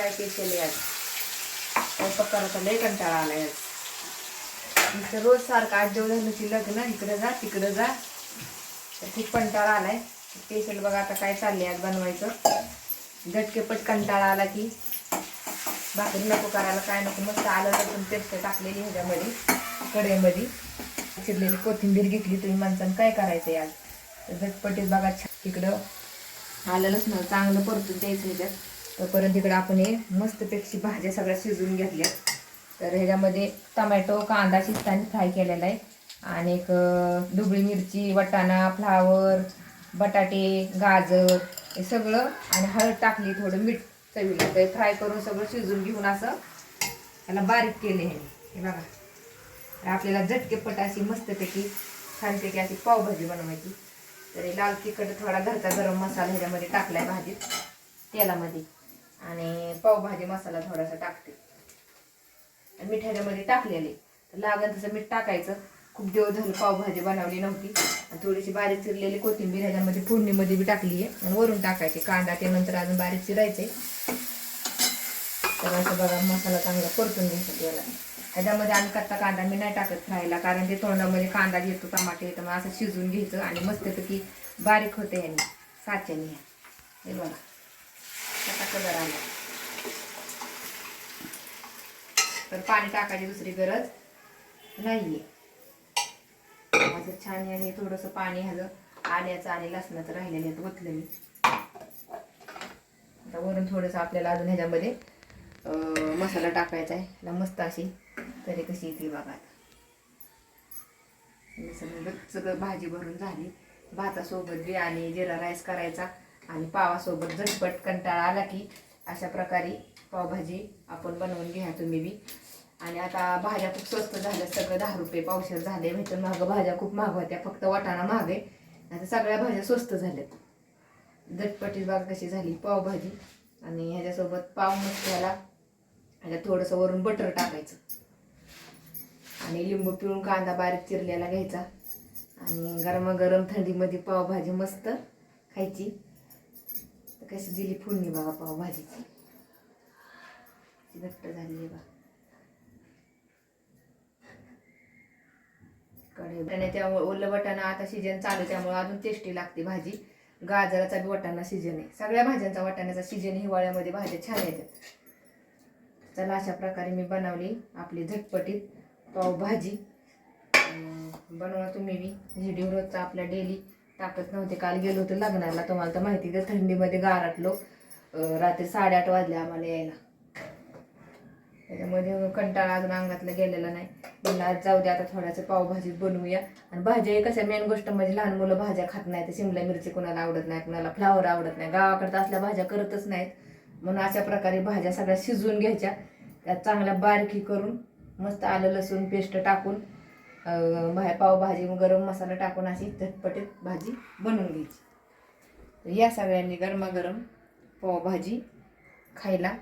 काय पेशल आज स्वयंपाक करायचा लय कंटाळा आलाय. आज नुसतं रोज सारखं आज जेवढं झालं की लग्न इकडं जा तिकडं जा. खूप कंटाळा आलाय. स्पेशल बघा आता काय चाललंय आज बनवायचं. झटकेपट कंटाळा आला की भाकरी नको करायला काय नको मस्त आलं तर लसूण पेस्ट टाकलेली ह्याच्यामध्ये कढईमध्ये. चिरलेली कोथिंबीर घेतली तुम्ही माणसानं काय करायचं आज? तर झटपटीत बघा छान. तिकडं आलं लसण चांगलं परतून द्यायचं ह्याच्यात. तोपर्यंत इकडं आपण हे मस्तपैकी भाज्या सगळ्या शिजवून घेतल्या तर ह्याच्यामध्ये टमॅटो कांदा शिजताना फ्राय केलेला आहे. आणि एक अं, मिरची वटाणा फ्लावर बटाटे गाजर हे सगळं आणि हळद टाकली थोडं मीठ चवीला. तर फ्राय करून सगळं शिजून घेऊन असं त्याला बारीक केले हे हे बघा. तर आपल्याला झटकेपट अशी मस्तपैकी छानपैकी अशी पावभाजी बनवायची. तर हे लाल तिखट थोडा घरचा गरम मसाला ह्याच्यामध्ये टाकलाय भाजीत. तेलामध्ये. आणि पावभाजी मसाला थोडासा टाकते. आणि टाकलेली टाकलेले. तर लागन तसं मीठ टाकायचं. खूप दिवस झालं पावभाजी बनवली नव्हती. आणि थोडीशी बारीक चिरलेली कोथिंबीर ह्याच्यामध्ये फोडणीमध्ये बी टाकली आहे. आणि वरून टाकायची. कांदा ते नंतर अजून बारीक चिरायचे. तर असं बघा मसाला चांगला परतून घ्यायचा याला. ह्याच्यामध्ये आम्ही कच्चा कांदा मी नाही टाकत फ्रायला कारण ते तोंडामध्ये कांदा घेतो टमाटे येतं. मग असं शिजवून घ्यायचं. आणि मस्तपैकी बारीक होते यांनी साच्याने. हे बघा. कसा कलर आला. तर पाणी टाकायची दुसरी गरज नाहीये. माझं छान आहे थोडंसं पाणी ह्याचं आल्याचं आणि लसणाचं राहिलेलं आहे ओतलं मी आता वरून थोडंसं आपल्याला अजून ह्याच्यामध्ये मसाला टाकायचा आहे. ह्याला मस्त अशी तरी कशी येते बघा सगळं सगळं भाजी भरून झाली. भातासोबत बी आणि जिरा राईस करायचा. आणि पावासोबत झटपट कंटाळा आला की अशा प्रकारे पावभाजी आपण बनवून घ्या तुम्ही बी. आणि आता भाज्या खूप स्वस्त झाल्या सगळं दहा रुपये पावशेर झाले. भेटून महाग भाज्या खूप महाग होत्या फक्त वाटाणा महाग आहे. आता सगळ्या भाज्या स्वस्त झाल्यात. झटपटीत बाग कशी झाली पावभाजी. आणि ह्याच्यासोबत पाव मसाला ह्याच्यात थोडंसं वरून बटर टाकायचं. आणि लिंबू पिळून कांदा बारीक चिरलेला घ्यायचा. आणि गरमागरम थंडीमध्ये पावभाजी मस्त खायची. कशी दिली फोडणी बघा पावभाजीची घट्ट झाली आहे बघा. कडे त्यामुळे ओलं वाटाणा आता सीजन चालू आहे, त्यामुळे अजून टेस्टी लागते भाजी. गाजराचा बी वटाणा सीजन आहे. सगळ्या भाज्यांचा वाटाण्याचा सीजन हिवाळ्यामध्ये भाज्या छान येतात चला अशा प्रकारे मी बनवली आपली झटपटीत पावभाजी बनवा तुम्ही बी. व्हिडिओ रोजचा आपल्या डेली टाकत नव्हते. काल गेलो होतो लग्नाला तुम्हाला तर माहिती तर थंडीमध्ये गारटलो. रात्री साडेआठ वाजले आम्हाला यायला. त्याच्यामध्ये कंटाळा अजून अंगातला गेलेला नाही. म्हणलं आज जाऊ दे आता थोड्याचं पावभाजी बनवूया. आणि भाज्या कशा मेन गोष्ट म्हणजे लहान मुलं भाज्या खात नाहीत. तर शिमला मिरची कोणाला आवडत नाही कोणाला फ्लावर आवडत नाही. गावाकडं तर असल्या भाज्या करतच नाहीत. म्हणून अशा प्रकारे भाज्या सगळ्या शिजवून घ्यायच्या. त्यात चांगल्या बारकी करून मस्त आलं लसूण पेस्ट टाकून भा पावभाजी गरम मसाला टाकून अशी झटपटीत भाजी बनवून घ्यायची. या सगळ्यांनी गरमागरम पावभाजी खायला